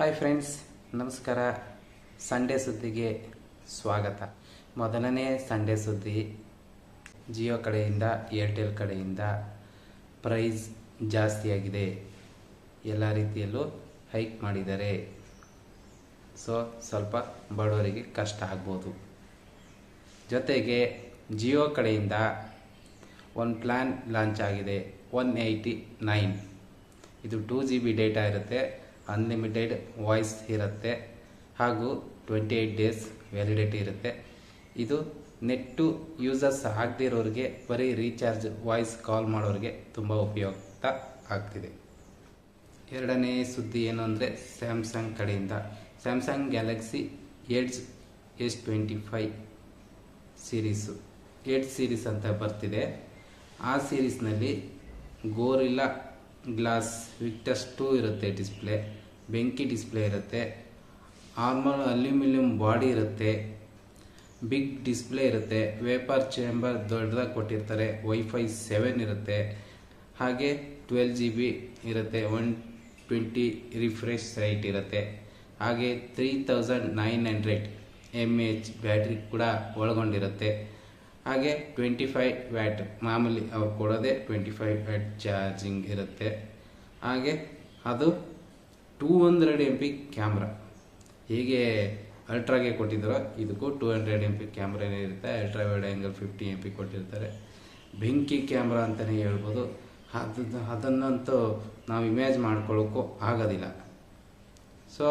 Hi friends ನಮಸ್ಕಾರ. Sunday ಸುದ್ದಿಗೆ ಸ್ವಾಗತ. ಮೊದಲನೇ ಸಂಡೇ ಸುದ್ದಿ ಜಿಯೋ ಕಡೆಯಿಂದ ಏರ್ಟೆಲ್ ಕಡೆಯಿಂದ ಪ್ರೈಸ್ ಜಾಸ್ತಿಯಾಗಿದೆ ಎಲ್ಲ ರೀತಿಯಲ್ಲೂ ಹೈಕ್ ಮಾಡಿದ್ದಾರೆ. ಸೊ ಸ್ವಲ್ಪ ಬಡವರಿಗೆ ಕಷ್ಟ ಆಗ್ಬೋದು. ಜೊತೆಗೆ ಜಿಯೋ ಕಡೆಯಿಂದ ಒಂದು ಪ್ಲ್ಯಾನ್ ಲಾಂಚ್ ಆಗಿದೆ ಒನ್ ಏಯ್ಟಿ ನೈನ್ ಇದು ಟೂ ಜಿ ಬಿ ಡೇಟಾ ಇರುತ್ತೆ. ಅನ್ಲಿಮಿಟೆಡ್ ವಾಯ್ಸ್ ಇರುತ್ತೆ ಹಾಗೂ ಟ್ವೆಂಟಿ ಏಯ್ಟ್ ಡೇಸ್ ವ್ಯಾಲಿಡಿಟಿ ಇರುತ್ತೆ. ಇದು ನೆಟ್ಟು ಯೂಸಸ್ ಆಗದಿರೋರಿಗೆ ಬರೀ ರೀಚಾರ್ಜ್ ವಾಯ್ಸ್ ಕಾಲ್ ಮಾಡೋರಿಗೆ ತುಂಬ ಉಪಯುಕ್ತ ಆಗ್ತಿದೆ. ಎರಡನೇ ಸುದ್ದಿ ಏನು ಅಂದರೆ ಸ್ಯಾಮ್ಸಂಗ್ ಕಡೆಯಿಂದ. Samsung Galaxy Edge S twenty five series Edge series ಅಂತ ಬರ್ತಿದೆ. ಆ ಸೀರೀಸ್ನಲ್ಲಿ ಗೋರಿಲ್ಲ ಗ್ಲಾಸ್ ವಿಕ್ಟಸ್ ಟೂ ಇರುತ್ತೆ ಡಿಸ್ಪ್ಲೇ ಬೆಂಕಿ ಡಿಸ್ಪ್ಲೇ ಇರುತ್ತೆ. ಆರ್ಮಲ್ ಅಲ್ಯೂಮಿನಿಯಂ ಬಾಡಿ ಇರುತ್ತೆ. ಬಿಗ್ ಡಿಸ್ಪ್ಲೇ ಇರುತ್ತೆ. ವೇಪರ್ ಚೇಂಬರ್ ದೊಡ್ಡದಾಗಿ ಕೊಟ್ಟಿರ್ತಾರೆ. ವೈಫೈ ಸೆವೆನ್ ಇರುತ್ತೆ. ಹಾಗೆ ಟ್ವೆಲ್ ಜಿ ಬಿ ಇರುತ್ತೆ. ಒನ್ ಟ್ವೆಂಟಿ ರಿಫ್ರೆಶ್ ರೈಟ್ ಇರುತ್ತೆ. ಹಾಗೆ three thousand nine hundred M H battery ಕೂಡ ಒಳಗೊಂಡಿರುತ್ತೆ. ಹಾಗೆ ಟ್ವೆಂಟಿ ಫೈವ್ ವ್ಯಾಟ್ ಮಾಮೂಲಿ ಅವ್ರು ಕೊಡೋದೇ ಟ್ವೆಂಟಿ ಫೈವ್ ವ್ಯಾಟ್ ಚಾರ್ಜಿಂಗ್ ಇರುತ್ತೆ. ಹಾಗೆ ಅದು two hundred M P camera. ಹೀಗೆ ಅಲ್ಟ್ರಾಗೆ ಕೊಟ್ಟಿದ್ದಾರೆ ಇದಕ್ಕೂ ಟೂ ಹಂಡ್ರೆಡ್ ಎಂ ಪಿ ಕ್ಯಾಮ್ರಾನೇ ಇರುತ್ತೆ ultra wide angle fifty M P ಕೊಟ್ಟಿರ್ತಾರೆ. ಬೆಂಕಿ ಕ್ಯಾಮ್ರಾ ಅಂತಲೇ ಹೇಳ್ಬೋದು. ಅದು ಅದನ್ನಂತೂ ನಾವು ಇಮೇಜ್ ಮಾಡ್ಕೊಳ್ಳೋಕ್ಕೂ ಆಗೋದಿಲ್ಲ. ಸೊ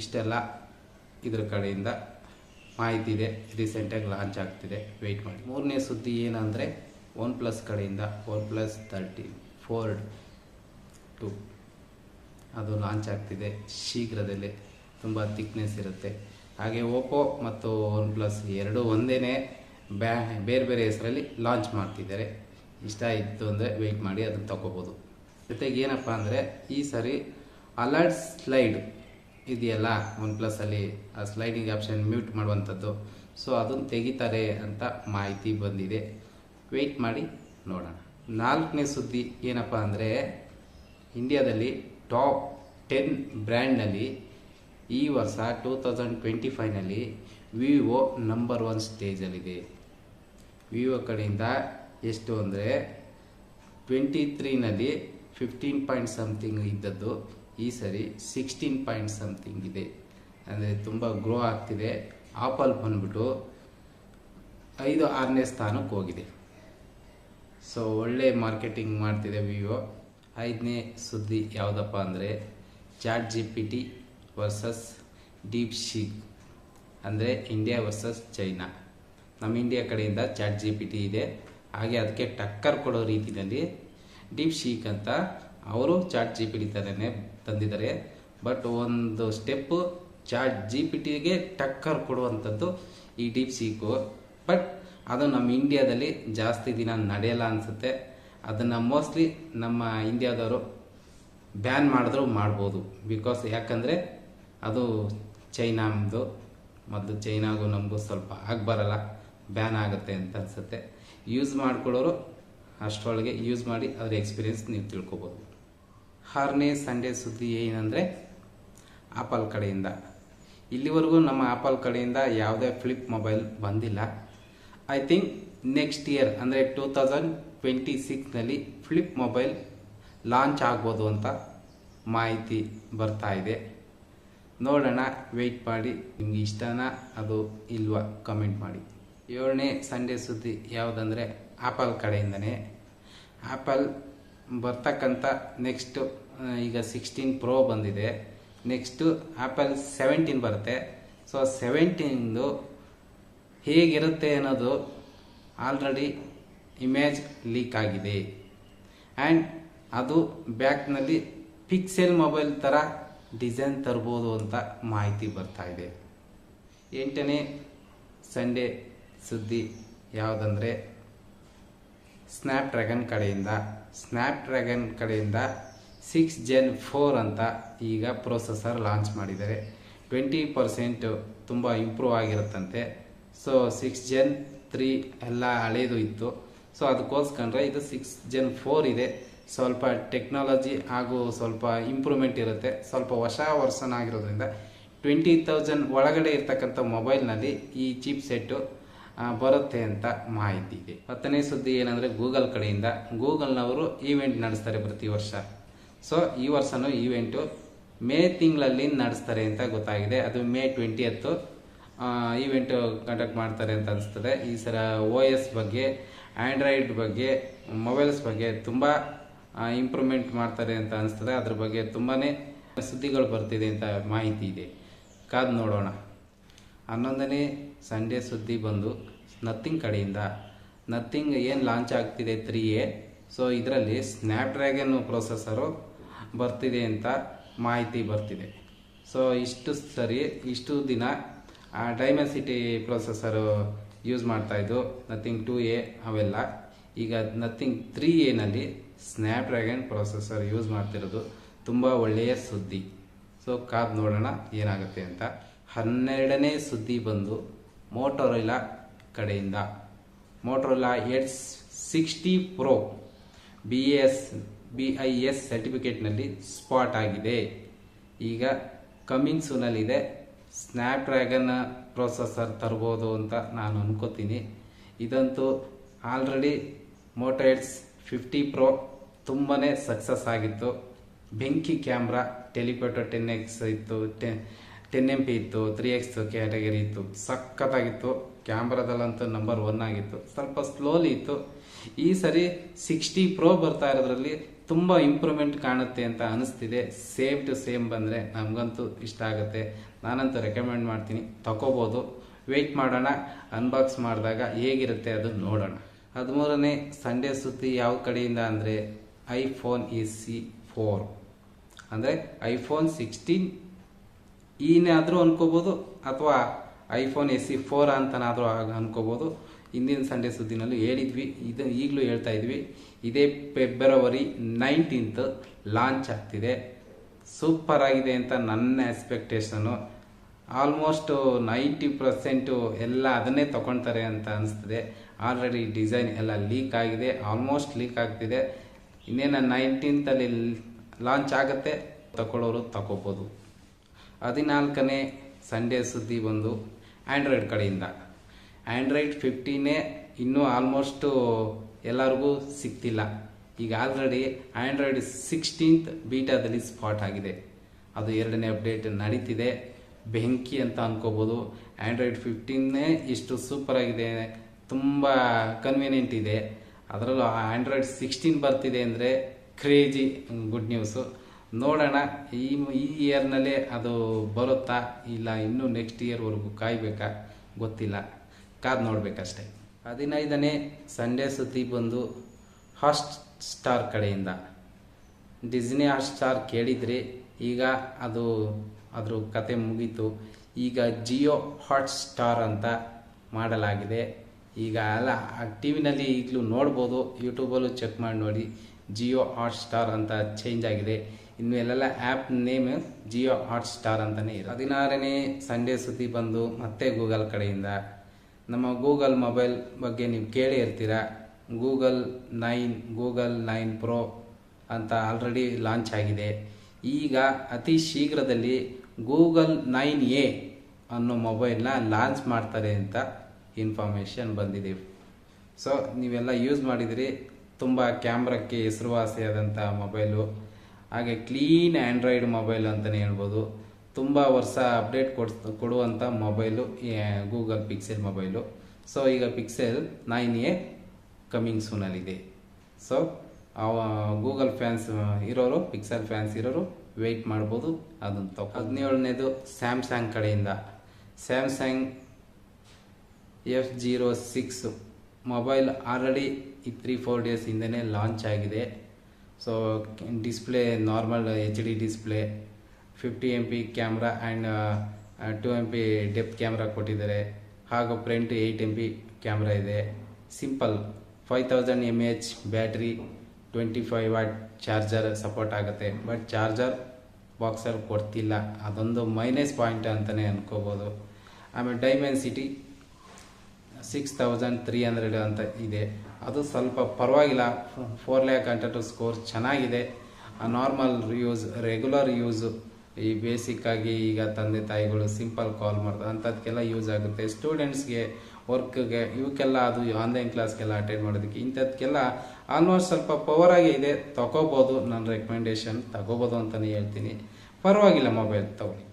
ಇಷ್ಟೆಲ್ಲ ಇದ್ರ ಕಡೆಯಿಂದ ಮಾಹಿತಿ ಇದೆ. ರೀಸೆಂಟಾಗಿ ಲಾಂಚ್ ಆಗ್ತಿದೆ. ವೆಯ್ಟ್ ಮಾಡಿ. ಮೂರನೇ ಸುದ್ದಿ ಏನಂದರೆ ಒನ್ ಪ್ಲಸ್ ಕಡೆಯಿಂದ OnePlus thirty four two ಅದು ಲಾಂಚ್ ಆಗ್ತಿದೆ ಶೀಘ್ರದಲ್ಲೇ. ತುಂಬ ಥಿಕ್ನೆಸ್ ಇರುತ್ತೆ. ಹಾಗೆ ಓಪೋ ಮತ್ತು ಒನ್ ಪ್ಲಸ್ ಎರಡು ಒಂದೇ ಬ್ಯಾ, ಬೇರೆ ಬೇರೆ ಹೆಸರಲ್ಲಿ ಲಾಂಚ್ ಮಾಡ್ತಿದ್ದಾರೆ. ಇಷ್ಟ ಇತ್ತು ಅಂದರೆ ವೆಯ್ಟ್ ಮಾಡಿ ಅದನ್ನು ತಗೋಬೋದು. ಜೊತೆಗೆ ಏನಪ್ಪ ಅಂದರೆ ಈ ಸಾರಿ ಅಲರ್ಟ್ ಸ್ಲೈಡ್ ಇದೆಯಲ್ಲ ಒನ್ ಪ್ಲಸ್ಸಲ್ಲಿ ಆ ಸ್ಲೈಡಿಂಗ್ ಆಪ್ಷನ್ ಮ್ಯೂಟ್ ಮಾಡುವಂಥದ್ದು. ಸೊ ಅದನ್ನು ತೆಗಿತಾರೆ ಅಂತ ಮಾಹಿತಿ ಬಂದಿದೆ. ವೆಯ್ಟ್ ಮಾಡಿ ನೋಡೋಣ. ನಾಲ್ಕನೇ ಸುದ್ದಿ ಏನಪ್ಪ ಅಂದರೆ ಇಂಡಿಯಾದಲ್ಲಿ ಟಾಪ್ ಟೆನ್ ಬ್ರ್ಯಾಂಡ್ನಲ್ಲಿ ಈ ವರ್ಷ ಟೂ ತೌಸಂಡ್ ಟ್ವೆಂಟಿ ಫೈವ್ನಲ್ಲಿ ವಿವೋ ನಂಬರ್ ಒನ್ ಸ್ಟೇಜಲ್ಲಿದೆ. ವಿವೋ ಕಡೆಯಿಂದ ಎಷ್ಟು ಅಂದರೆ ಟ್ವೆಂಟಿ ತ್ರೀನಲ್ಲಿ ಫಿಫ್ಟೀನ್ ಪಾಯಿಂಟ್ ಸಮ್ಥಿಂಗ್ ಇದ್ದದ್ದು ಈ ಸರಿ ಸಿಕ್ಸ್ಟೀನ್ ಪಾಯಿಂಟ್ ಸಮ್ಥಿಂಗ್ ಇದೆ. ಅಂದರೆ ತುಂಬ ಗ್ರೋ ಆಗ್ತಿದೆ. ಆಪಲ್ ಬಂದ್ಬಿಟ್ಟು ಐದು ಆರನೇ ಸ್ಥಾನಕ್ಕೆ ಹೋಗಿದೆ. ಸೊ ಒಳ್ಳೆ ಮಾರ್ಕೆಟಿಂಗ್ ಮಾಡ್ತಿದೆ ವಿವೋ. ಐದನೇ ಸುದ್ದಿ ಯಾವುದಪ್ಪ ಅಂದರೆ Chat G P T versus DeepSeek ಅಂದರೆ ಇಂಡಿಯಾ ವರ್ಸಸ್ ಚೈನಾ ನಮ್ಮ ಇಂಡಿಯಾ ಕಡೆಯಿಂದ ಚಾಟ್ ಜಿ ಪಿ ಟಿ ಇದೆ. ಹಾಗೆ ಅದಕ್ಕೆ ಟಕ್ಕರ್ ಕೊಡೋ ರೀತಿಯಲ್ಲಿ ಡೀಪ್ ಶೀಕ್ ಅಂತ ಅವರು ಚಾಟ್ ಜಿ ಪಿ ಟಿ ಥರನೇ ತಂದಿದ್ದಾರೆ. ಬಟ್ ಒಂದು ಸ್ಟೆಪ್ಪು ಚಾಟ್ ಜಿ ಪಿ ಟಿಗೆ ಟಕ್ಕರ್ ಕೊಡುವಂಥದ್ದು ಈ ಡೀಪ್ ಶೀಕು ಬಟ್ ಅದು ನಮ್ಮ ಇಂಡಿಯಾದಲ್ಲಿ ಜಾಸ್ತಿ ದಿನ ನಡೆಯಲ್ಲ ಅನಿಸುತ್ತೆ. ಅದನ್ನು ಮೋಸ್ಟ್ಲಿ ನಮ್ಮ ಇಂಡಿಯಾದವರು ಬ್ಯಾನ್ ಮಾಡಿದ್ರು ಮಾಡ್ಬೋದು. ಬಿಕಾಸ್ ಯಾಕಂದರೆ ಅದು ಚೈನಾಮ್ದು, ಮೊದಲು ಚೈನಾಗೂ ನಮಗೂ ಸ್ವಲ್ಪ ಬರಲ್ಲ ಬ್ಯಾನ್ ಆಗುತ್ತೆ ಅಂತ ಅನಿಸುತ್ತೆ. ಯೂಸ್ ಮಾಡ್ಕೊಳ್ಳೋರು ಅಷ್ಟರೊಳಗೆ ಯೂಸ್ ಮಾಡಿ ಅದರ ಎಕ್ಸ್ಪೀರಿಯೆನ್ಸ್ ನೀವು ತಿಳ್ಕೊಬೋದು. ಆರನೇ ಸಂಡೇ ಸುದ್ದಿ ಏನಂದರೆ ಆಪಲ್ ಕಡೆಯಿಂದ. ಇಲ್ಲಿವರೆಗೂ ನಮ್ಮ ಆಪಲ್ ಕಡೆಯಿಂದ ಯಾವುದೇ ಫ್ಲಿಪ್ ಮೊಬೈಲ್ ಬಂದಿಲ್ಲ. ಐ ಥಿಂಕ್ ನೆಕ್ಸ್ಟ್ ಇಯರ್ ಅಂದರೆ ಟೂ ತೌಸಂಡ್ ಟ್ವೆಂಟಿ ಸಿಕ್ಸ್ನಲ್ಲಿ ಫ್ಲಿಪ್ ಮೊಬೈಲ್ ಲಾಂಚ್ ಆಗ್ಬೋದು ಅಂತ ಮಾಹಿತಿ ಬರ್ತಾ ಇದೆ. ನೋಡೋಣ ವೆಯ್ಟ್ ಮಾಡಿ. ನಿಮ್ಗೆ ಇಷ್ಟನಾ, ಅದು ಇಲ್ವಾ ಕಮೆಂಟ್ ಮಾಡಿ. ಏಳನೇ ಸಂಡೇ ಸುದ್ದಿ ಯಾವುದಂದರೆ ಆಪಲ್ ಕಡೆಯಿಂದನೇ. ಆಪಲ್ ಬರ್ತಕ್ಕಂಥ ನೆಕ್ಸ್ಟು ಈಗ ಸಿಕ್ಸ್ಟೀನ್ ಪ್ರೋ ಬಂದಿದೆ. ನೆಕ್ಸ್ಟು ಆ್ಯಪಲ್ ಸೆವೆಂಟೀನ್ ಬರುತ್ತೆ. ಸೊ ಸೆವೆಂಟೀನ್ದು ಹೇಗಿರುತ್ತೆ ಅನ್ನೋದು ಆಲ್ರೆಡಿ ಇಮೇಜ್ ಲೀಕ್ ಆಗಿದೆ. ಆ್ಯಂಡ್ ಅದು ಬ್ಯಾಕ್ನಲ್ಲಿ ಪಿಕ್ಸೆಲ್ ಮೊಬೈಲ್ ಥರ ಡಿಸೈನ್ ತರ್ಬೋದು ಅಂತ ಮಾಹಿತಿ ಬರ್ತಾ ಇದೆ. ಎಂಟನೇ ಸಂಡೇ ಸುದ್ದಿ ಯಾವುದಂದರೆ ಸ್ನ್ಯಾಪ್ ಡ್ರ್ಯಾಗನ್ ಕಡೆಯಿಂದ ಸ್ನ್ಯಾಪ್ ಡ್ರ್ಯಾಗನ್ ಕಡೆಯಿಂದ ಸಿಕ್ಸ್ ಜೆನ್ ಫೋರ್ ಅಂತ ಈಗ ಪ್ರೊಸೆಸರ್ ಲಾಂಚ್ ಮಾಡಿದ್ದಾರೆ. ಟ್ವೆಂಟಿ ಪರ್ಸೆಂಟು ತುಂಬ ಇಂಪ್ರೂವ್ ಆಗಿರುತ್ತಂತೆ. ಸೊ ಸಿಕ್ಸ್ ಜೆನ್ ತ್ರೀ ಎಲ್ಲ ಹಳೇದು ಇತ್ತು. ಸೊ ಅದಕ್ಕೋಸ್ಕರ ಇದು ಸಿಕ್ಸ್ ಜೆನ್ ಫೋರ್ ಇದೆ. ಸ್ವಲ್ಪ ಟೆಕ್ನಾಲಜಿ ಹಾಗೂ ಸ್ವಲ್ಪ ಇಂಪ್ರೂವ್ಮೆಂಟ್ ಇರುತ್ತೆ. ಸ್ವಲ್ಪ ಹೊಸ ವರ್ಷನ್ ಆಗಿರೋದ್ರಿಂದ ಟ್ವೆಂಟಿ ತೌಸಂಡ್ ಒಳಗಡೆ ಇರ್ತಕ್ಕಂಥ ಮೊಬೈಲ್ನಲ್ಲಿ ಈ ಚೀಪ್ ಸೆಟ್ಟು ಬರುತ್ತೆ ಅಂತ ಮಾಹಿತಿ ಇದೆ ಹತ್ತನೇ ಸುದ್ದಿ ಏನಂದರೆ ಗೂಗಲ್ ಕಡೆಯಿಂದ. ಗೂಗಲ್ನವರು ಈವೆಂಟ್ ನಡೆಸ್ತಾರೆ ಪ್ರತಿ ವರ್ಷ. ಸೊ ಈ ವರ್ಷನೂ ಈವೆಂಟು ಮೇ ತಿಂಗಳಲ್ಲಿ ನಡೆಸ್ತಾರೆ ಅಂತ ಗೊತ್ತಾಗಿದೆ. ಅದು ಮೇ ಟ್ವೆಂಟಿಯತ್ತು ಈವೆಂಟು ಕಂಡಕ್ಟ್ ಮಾಡ್ತಾರೆ ಅಂತ ಅನಿಸ್ತದೆ. ಈ ಸಲ ಓ ಎಸ್ ಬಗ್ಗೆ ಆ್ಯಂಡ್ರಾಯ್ಡ್ ಬಗ್ಗೆ ಮೊಬೈಲ್ಸ್ ಬಗ್ಗೆ ತುಂಬ ಇಂಪ್ರೂವ್ಮೆಂಟ್ ಮಾಡ್ತಾರೆ ಅಂತ ಅನಿಸ್ತದೆ. ಅದ್ರ ಬಗ್ಗೆ ತುಂಬಾ ಸುದ್ದಿಗಳು ಬರ್ತಿದೆ ಅಂತ ಮಾಹಿತಿ ಇದೆ. ಕಾದು ನೋಡೋಣ. ಹನ್ನೊಂದನೇ ಸಂಡೇ ಸುದ್ದಿ ಬಂದು ನಥಿಂಗ್ ಕಡೆಯಿಂದ ನಥಿಂಗ್ ಏನು ಲಾಂಚ್ ಆಗ್ತಿದೆ ತ್ರೀ ಎ? ಸೊ ಇದರಲ್ಲಿ ಸ್ನ್ಯಾಪ್ಡ್ರ್ಯಾಗನ್ ಪ್ರೊಸೆಸರು ಬರ್ತಿದೆ ಅಂತ ಮಾಹಿತಿ ಬರ್ತಿದೆ. ಸೊ ಇಷ್ಟು ಸರಿ, ಇಷ್ಟು ದಿನ ಡೈಮೆನ್ಸಿಟಿ ಪ್ರೊಸೆಸರು ಯೂಸ್ ಮಾಡ್ತಾಯಿದ್ದು ನಥಿಂಗ್ ಟೂ ಎ ಅವೆಲ್ಲ. ಈಗ ನಥಿಂಗ್ ತ್ರೀ ಎನಲ್ಲಿ ಸ್ನ್ಯಾಪ್ಡ್ರ್ಯಾಗನ್ ಪ್ರೊಸೆಸರ್ ಯೂಸ್ ಮಾಡ್ತಿರೋದು ತುಂಬ ಒಳ್ಳೆಯ ಸುದ್ದಿ. ಸೊ ಕಾದ್ ನೋಡೋಣ ಏನಾಗುತ್ತೆ ಅಂತ. ಹನ್ನೆರಡನೇ ಸುದ್ದಿ ಬಂದು ಮೋಟೋರಿಲಾ ಕಡೆಯಿಂದ. Motorola Edge sixty Pro B S B I S ಸರ್ಟಿಫಿಕೇಟ್ನಲ್ಲಿ spot ಆಗಿದೆ. ಈಗ ಕಮ್ಮಿಂಗ್ ಸೂನಲ್ಲಿದೆ ಸ್ನ್ಯಾಪ್ಡ್ರ್ಯಾಗನ್ ಪ್ರೊಸೆಸರ್ ತರ್ಬೋದು ಅಂತ ನಾನು ಅನ್ಕೋತೀನಿ. ಇದಂತೂ already Moto Edge fifty Pro ತುಂಬಾ ಸಕ್ಸಸ್ ಆಗಿತ್ತು. ಬೆಂಕಿ ಕ್ಯಾಮ್ರಾ ಟೆಲಿಫೋಟೋ ಟೆನ್ ಎಕ್ಸ್ ಇತ್ತು ಟೆನ್ ಎಂ ಪಿ ಇತ್ತು ತ್ರೀ ಎಕ್ಸ್ ಕ್ಯಾಟಗರಿ ಇತ್ತು, ಸಖತ್ತಾಗಿತ್ತು. ಕ್ಯಾಮ್ರಾದಲ್ಲಂತೂ ನಂಬರ್ ಒನ್ ಆಗಿತ್ತು. ಸ್ವಲ್ಪ ಸ್ಲೋಲಿ ಇತ್ತು. ಈ ಸರಿ ಸಿಕ್ಸ್ಟಿ ಪ್ರೋ ಬರ್ತಾ ಇರೋದ್ರಲ್ಲಿ ತುಂಬ ಇಂಪ್ರೂವ್ಮೆಂಟ್ ಕಾಣುತ್ತೆ ಅಂತ ಅನಿಸ್ತಿದೆ. ಸೇಮ್ ಟು ಸೇಮ್ ಬಂದರೆ ನಮಗಂತೂ ಇಷ್ಟ ಆಗುತ್ತೆ. ನಾನಂತೂ ರೆಕಮೆಂಡ್ ಮಾಡ್ತೀನಿ. ತಗೋಬೋದು ವೆಯ್ಟ್ ಮಾಡೋಣ. ಅನ್ಬಾಕ್ಸ್ ಮಾಡಿದಾಗ ಹೇಗಿರುತ್ತೆ ಅದು ನೋಡೋಣ. ಹದಿಮೂರನೇ ಸಂಡೇ ಸುದ್ದಿ ಯಾವ ಕಡೆಯಿಂದ ಅಂದರೆ ಐಫೋನ್ ಇ ಸಿ ಫೋರ್ ಅಂದರೆ ಐಫೋನ್ ಸಿಕ್ಸ್ಟೀನ್ ಈನಾದರೂ ಅನ್ಕೋಬೋದು ಅಥವಾ ಐಫೋನ್ ಎ ಸಿ ಫೋರ್ ಅಂತನಾದರೂ ಅನ್ಕೋಬೋದು. ಹಿಂದಿನ ಸಂಡೇ ಸುದ್ದಿನಲ್ಲೂ ಹೇಳಿದ್ವಿ. ಇದು ಈಗಲೂ ಹೇಳ್ತಾ ಇದ್ವಿ. ಇದೇ ಫೆಬ್ರವರಿ ನೈನ್ಟೀನ್ತ್ ಲಾಂಚ್ ಆಗ್ತಿದೆ. ಸೂಪರ್ ಆಗಿದೆ ಅಂತ ನನ್ನ ಎಕ್ಸ್ಪೆಕ್ಟೇಷನು ಆಲ್ಮೋಸ್ಟ್ ನೈಂಟಿ ಪರ್ಸೆಂಟು ಎಲ್ಲ ಅದನ್ನೇ ತೊಗೊಳ್ತಾರೆ ಅಂತ ಅನಿಸ್ತದೆ. ಆಲ್ರೆಡಿ ಡಿಸೈನ್ ಎಲ್ಲ ಲೀಕ್ ಆಗಿದೆ ಆಲ್ಮೋಸ್ಟ್ ಲೀಕ್ ಆಗ್ತಿದೆ. ಇನ್ನೇನು ನೈನ್ಟೀನ್ತಲ್ಲಿ ಲಾಂಚ್ ಆಗುತ್ತೆ, ತಗೊಳ್ಳೋರು ತಗೋಬೋದು. ಹದಿನಾಲ್ಕನೇ ಸಂಡೇ ಸುದ್ದಿ ಬಂದು ಆ್ಯಂಡ್ರಾಯ್ಡ್ ಕಡೆಯಿಂದ. ಆ್ಯಂಡ್ರಾಯ್ಡ್ ಫಿಫ್ಟೀನೇ ಇನ್ನೂ ಆಲ್ಮೋಸ್ಟು ಎಲ್ಲರಿಗೂ ಸಿಗ್ತಿಲ್ಲ. ಈಗ ಆಲ್ರೆಡಿ ಆ್ಯಂಡ್ರಾಯ್ಡ್ ಸಿಕ್ಸ್ಟೀನ್ತ್ ಬೀಟಾದಲ್ಲಿ ಸ್ಪಾಟ್ ಆಗಿದೆ. ಅದು ಎರಡನೇ ಅಪ್ಡೇಟ್ ನಡೀತಿದೆ. ಬೆಂಕಿ ಅಂತ ಅನ್ಕೋಬೋದು. ಆ್ಯಂಡ್ರಾಯ್ಡ್ ಫಿಫ್ಟೀನೇ ಇಷ್ಟು ಸೂಪರ್ ಆಗಿದೆ. ತುಂಬ ಕನ್ವೀನಿಯೆಂಟ್ ಇದೆ. ಅದರಲ್ಲೂ ಆ್ಯಂಡ್ರಾಯ್ಡ್ ಸಿಕ್ಸ್ಟೀನ್ ಬರ್ತಿದೆ ಅಂದರೆ ಕ್ರೇಜಿ ಗುಡ್ ನ್ಯೂಸು ನೋಡೋಣ, ಈ ಈ ಇಯರ್ನಲ್ಲೇ ಅದು ಬರುತ್ತಾ ಇಲ್ಲ ಇನ್ನೂ ನೆಕ್ಸ್ಟ್ ಇಯರ್ವರೆಗೂ ಕಾಯಬೇಕಾ? ಗೊತ್ತಿಲ್ಲ. ಕಾದು ನೋಡಬೇಕಷ್ಟೆ. ಹದಿನೈದನೇ ಸಂಡೇ ಸುದ್ದಿ ಬಂದು ಹಾಟ್ ಸ್ಟಾರ್ ಕಡೆಯಿಂದ. ಡಿಸ್ನಿ ಹಾಟ್ ಸ್ಟಾರ್ ಕೇಳಿದ್ರಿ ಈಗ ಅದು ಅದ್ರ ಕತೆ ಮುಗೀತು. ಈಗ ಜಿಯೋ ಹಾಟ್ ಸ್ಟಾರ್ ಅಂತ ಮಾಡಲಾಗಿದೆ. ಈಗ ಅಲ್ಲ ಟಿ ವಿನಲ್ಲಿ ಈಗಲೂ ನೋಡ್ಬೋದು. ಯೂಟ್ಯೂಬಲ್ಲೂ ಚೆಕ್ ಮಾಡಿ ನೋಡಿ. ಜಿಯೋ ಹಾಟ್ ಸ್ಟಾರ್ ಅಂತ ಚೇಂಜ್ ಆಗಿದೆ. ಇನ್ನು ಎಲ್ಲೆಲ್ಲ app name Jio Hotstar ಅಂತಲೇ ಇದೆ ಹದಿನಾರನೇ ಸಂಡೇ ಸುದ್ದಿ ಬಂದು ಮತ್ತೆ ಗೂಗಲ್ ಕಡೆಯಿಂದ. ನಮ್ಮ ಗೂಗಲ್ ಮೊಬೈಲ್ ಬಗ್ಗೆ ನೀವು ಕೇಳಿ ಇರ್ತೀರ? Google nine Google nine Pro ಅಂತ ಆಲ್ರೆಡಿ ಲಾಂಚ್ ಆಗಿದೆ. ಈಗ ಅತಿ ಶೀಘ್ರದಲ್ಲಿ ಗೂಗಲ್ ನೈನ್ ಎ ಅನ್ನೋ ಮೊಬೈಲ್ನ ಲಾಂಚ್ ಮಾಡ್ತಾರೆ ಅಂತ ಇನ್ಫಾರ್ಮೇಷನ್ ಬಂದಿದೆ. ಸೊ, ನೀವೆಲ್ಲ ಯೂಸ್ ಮಾಡಿದಿರಿ. ತುಂಬ ಕ್ಯಾಮ್ರಕ್ಕೆ ಹೆಸರುವಾಸಿಯಾದಂಥ ಮೊಬೈಲು. ಹಾಗೆ ಕ್ಲೀನ್ ಆ್ಯಂಡ್ರಾಯ್ಡ್ ಮೊಬೈಲ್ ಅಂತಲೇ ಹೇಳ್ಬೋದು. ತುಂಬ ವರ್ಷ ಅಪ್ಡೇಟ್ ಕೊಡ್ಸ್ ಕೊಡುವಂಥ mobile Google Pixel mobile. So, ಈಗ ಪಿಕ್ಸೆಲ್ ನೈನ್ ಎ ಕಮಿಂಗ್ ಸೂನಲ್ಲಿದೆ. ಸೊ ಗೂಗಲ್ ಫ್ಯಾನ್ಸ್ ಇರೋರು, ಪಿಕ್ಸೆಲ್ ಫ್ಯಾನ್ಸ್ ಇರೋರು ವೆಯ್ಟ್ ಮಾಡ್ಬೋದು. ಅದನ್ನು ತಗೋ ಹದಿನೇಳನೇದು ಸ್ಯಾಮ್ಸಂಗ್ ಕಡೆಯಿಂದ. Samsung F zero six mobile already ಈ ತ್ರೀ ಫೋರ್ ಡೇಸ್ ಹಿಂದೆನೇ ಲಾಂಚ್ ಆಗಿದೆ. So display normal H D display fifty M P camera and two M P depth camera ಕೊಟ್ಟಿದ್ದಾರೆ. ಹಾಗೂ front eight M P camera ಇದೆ. Simple five thousand M H battery twenty five watt charger support ಆಗುತ್ತೆ but charger ಬಾಕ್ಸಲ್ಲಿ ಕೊಡ್ತಿಲ್ಲ. ಅದೊಂದು minus point ಅಂತಲೇ ಅನ್ಕೋಬೋದು. ಆಮೇಲೆ Dimensity six thousand three hundred ಅಂತ ಇದೆ. ಅದು ಸ್ವಲ್ಪ ಪರವಾಗಿಲ್ಲ. ಫೋರ್ ಲ್ಯಾಕ್ ಟು ಸ್ಕೋರ್ ಚೆನ್ನಾಗಿದೆ. ನಾರ್ಮಲ್ ಯೂಸ್ ರೆಗ್ಯುಲರ್ ಯೂಸು ಈ ಬೇಸಿಕ್ಕಾಗಿ ಈಗ ತಂದೆ ತಾಯಿಗಳು ಸಿಂಪಲ್ ಕಾಲ್ ಮಾಡ್ತಾರೆ ಅಂಥದ್ಕೆಲ್ಲ ಯೂಸ್ ಆಗುತ್ತೆ. ಸ್ಟೂಡೆಂಟ್ಸ್ಗೆ ವರ್ಕ್ಗೆ, ಇವಕ್ಕೆಲ್ಲ ಅದು ಆನ್ಲೈನ್ ಕ್ಲಾಸ್ಗೆಲ್ಲ ಅಟೆಂಡ್ ಮಾಡೋದಕ್ಕೆ ಇಂಥದ್ಕೆಲ್ಲ ಆಲ್ಮೋಸ್ಟ್ ಸ್ವಲ್ಪ ಪವರ್ ಆಗಿ ಇದೆ. ತಗೋಬೋದು, ನನ್ನ ರೆಕಮೆಂಡೇಶನ್ ತಗೋಬೋದು ಅಂತಲೇ ಹೇಳ್ತೀನಿ. ಪರವಾಗಿಲ್ಲ ಮೊಬೈಲ್ ತಗೊಳ್ಳಿ.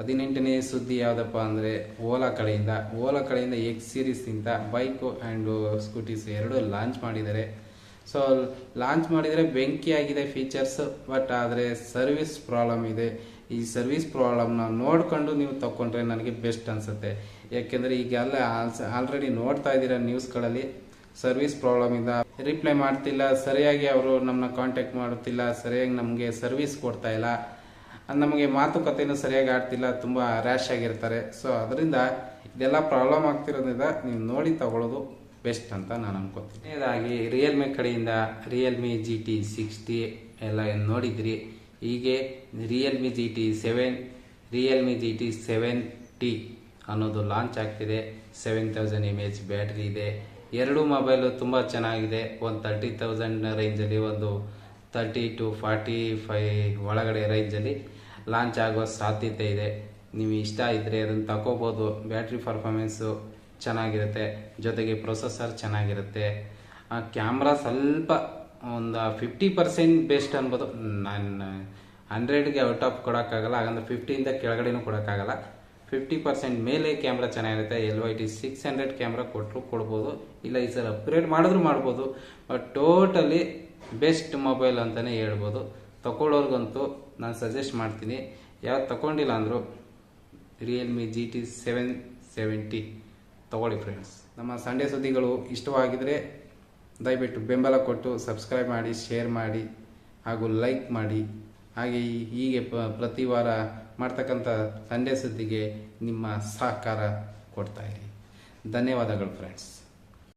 ಹದಿನೆಂಟನೇ ಸುದ್ದಿ ಯಾವುದಪ್ಪ ಅಂದರೆ, ಓಲಾ ಕಡೆಯಿಂದ ಓಲಾ ಕಡೆಯಿಂದ ಎಕ್ಸ್ ಸೀರೀಸ್ನಿಂದ ಬೈಕು ಆ್ಯಂಡು ಸ್ಕೂಟೀಸ್ ಎರಡು ಲಾಂಚ್ ಮಾಡಿದ್ದಾರೆ. ಸೊ ಲಾಂಚ್ ಮಾಡಿದರೆ ಬೆಂಕಿ ಆಗಿದೆ ಫೀಚರ್ಸ್ ಬಟ್ ಆದರೆ ಸರ್ವಿಸ್ ಪ್ರಾಬ್ಲಮ್ ಇದೆ. ಈ ಸರ್ವಿಸ್ ಪ್ರಾಬ್ಲಮ್ನ ನೋಡಿಕೊಂಡು ನೀವು ತಗೊಂಡ್ರೆ ನನಗೆ ಬೆಸ್ಟ್ ಅನಿಸುತ್ತೆ. ಯಾಕೆಂದರೆ ಈಗ ಆಲ್ಸ್ ಆಲ್ರೆಡಿ ನೋಡ್ತಾ ಇದ್ದೀರಾ ನ್ಯೂಸ್ಗಳಲ್ಲಿ ಸರ್ವಿಸ್ ಪ್ರಾಬ್ಲಮಿಂದ ರಿಪ್ಲೈ ಮಾಡ್ತಿಲ್ಲ, ಸರಿಯಾಗಿ ಅವರು ನಮ್ಮನ್ನ ಕಾಂಟ್ಯಾಕ್ಟ್ ಮಾಡುತ್ತಿಲ್ಲ, ಸರಿಯಾಗಿ ನಮಗೆ ಸರ್ವಿಸ್ ಕೊಡ್ತಾ ಇಲ್ಲ. ನಮಗೆ ಮಾತುಕತೆಯೂ ಸರಿಯಾಗಿ ಆಡ್ತಿಲ್ಲ, ತುಂಬ ರ್ಯಾಶ್ ಆಗಿರ್ತಾರೆ. ಸೊ ಅದರಿಂದ ಇದೆಲ್ಲ ಪ್ರಾಬ್ಲಮ್ ಆಗ್ತಿರೋದ್ರಿಂದ ನೀವು ನೋಡಿ ತಗೊಳ್ಳೋದು ಬೆಸ್ಟ್ ಅಂತ ನಾನು ಅನ್ಕೋತೀನಿ. ಇದಾಗಿ ರಿಯಲ್ಮಿ ಕಡೆಯಿಂದ ರಿಯಲ್ಮಿ ಜಿ ಟಿ ಸಿಕ್ಸ್ಟಿ ಎಲ್ಲ ನೋಡಿದ್ರಿ? ಹೀಗೆ Realme G T seven Realme G T seven T ಅನ್ನೋದು ಲಾಂಚ್ ಆಗ್ತಿದೆ. Seven thousand M H battery ಇದೆ. ಎರಡು ಮೊಬೈಲು ತುಂಬ ಚೆನ್ನಾಗಿದೆ. ಒಂದು ತರ್ಟಿ ತೌಸಂಡ್ ರೇಂಜಲ್ಲಿ ಒಂದು ತರ್ಟಿ ಟು ಫಾರ್ಟಿ ಫೈ ಒಳಗಡೆ ರೇಂಜಲ್ಲಿ ಲಾಂಚ್ ಆಗುವ ಸಾಧ್ಯತೆ ಇದೆ. ನೀವು ಇಷ್ಟ ಇದ್ದರೆ ಅದನ್ನು ತಗೋಬೋದು ಬ್ಯಾಟ್ರಿ ಪರ್ಫಾರ್ಮೆನ್ಸು ಚೆನ್ನಾಗಿರುತ್ತೆ. ಜೊತೆಗೆ ಪ್ರೊಸೆಸರ್ ಚೆನ್ನಾಗಿರುತ್ತೆ. ಆ ಕ್ಯಾಮ್ರಾ ಸ್ವಲ್ಪ ಒಂದು ಫಿಫ್ಟಿ ಪರ್ಸೆಂಟ್ ಬೆಸ್ಟ್ ಅನ್ಬೋದು. ನಾನು ಹಂಡ್ರೆಡ್ಗೆ ಔಟ್ ಆಫ್ ಕೊಡೋಕ್ಕಾಗಲ್ಲ. ಹಾಗಂದ್ರೆ ಫಿಫ್ಟಿಯಿಂದ ಕೆಳಗಡೆನೂ ಕೊಡೋಕ್ಕಾಗಲ್ಲ. ಫಿಫ್ಟಿ ಪರ್ಸೆಂಟ್ ಮೇಲೆ ಕ್ಯಾಮ್ರಾ ಚೆನ್ನಾಗಿರುತ್ತೆ. L Y T six hundred camera ಕೊಟ್ಟರು ಕೊಡ್ಬೋದು. ಇಲ್ಲ ಈ ಸಲ ಅಪ್ಗ್ರೇಡ್ ಮಾಡಿದ್ರು ಮಾಡ್ಬೋದು. ಬಟ್ ಟೋಟಲಿ ಬೆಸ್ಟ್ ಮೊಬೈಲ್ ಅಂತಲೇ ಹೇಳ್ಬೋದು. ತಗೊಳ್ಳೋರ್ಗಂತೂ ನಾನು ಸಜೆಸ್ಟ್ ಮಾಡ್ತೀನಿ. ಯಾವ್ದು ತಗೊಂಡಿಲ್ಲ ಅಂದರು Realme G T seven seventy ತಗೊಳ್ಳಿ ಫ್ರೆಂಡ್ಸ್ ನಮ್ಮ ಸಂಡೇ ಸುದ್ದಿಗಳು ಇಷ್ಟವಾಗಿದ್ದರೆ ದಯವಿಟ್ಟು ಬೆಂಬಲ ಕೊಟ್ಟು ಸಬ್ಸ್ಕ್ರೈಬ್ ಮಾಡಿ ಶೇರ್ ಮಾಡಿ ಹಾಗೂ ಲೈಕ್ ಮಾಡಿ. ಹಾಗೆ ಹೀಗೆ ಪ್ರತಿ ವಾರ ಮಾಡ್ತಕ್ಕಂಥ ಸಂಡೇ ಸುದ್ದಿಗೆ ನಿಮ್ಮ ಸಹಕಾರ ಕೊಡ್ತಾ ಇರಿ. ಧನ್ಯವಾದಗಳು ಫ್ರೆಂಡ್ಸ್